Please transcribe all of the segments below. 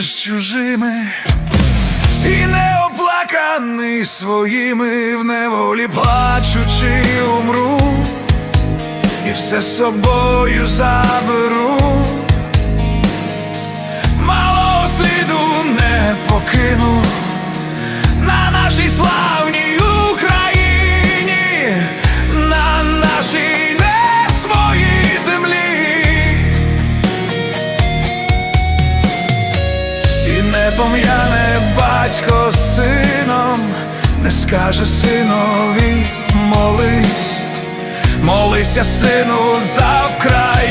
Між чужими і неоплаканий своїми в неволі плачучи умру, і все собою заберу. Пом'яне батько з сином, не скаже синові молись, молися, сину, за Вкраїну,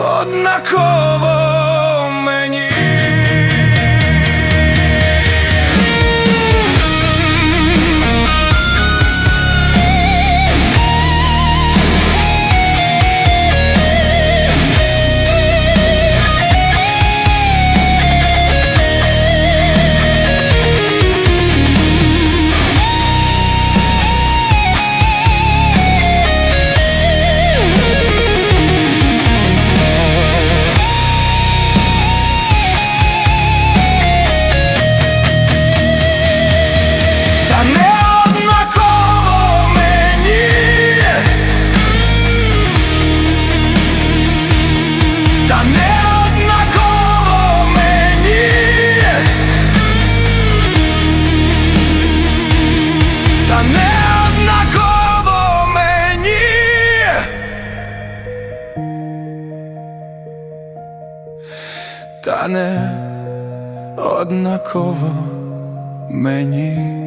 однаково та не однаково мені. Та не однаково мені.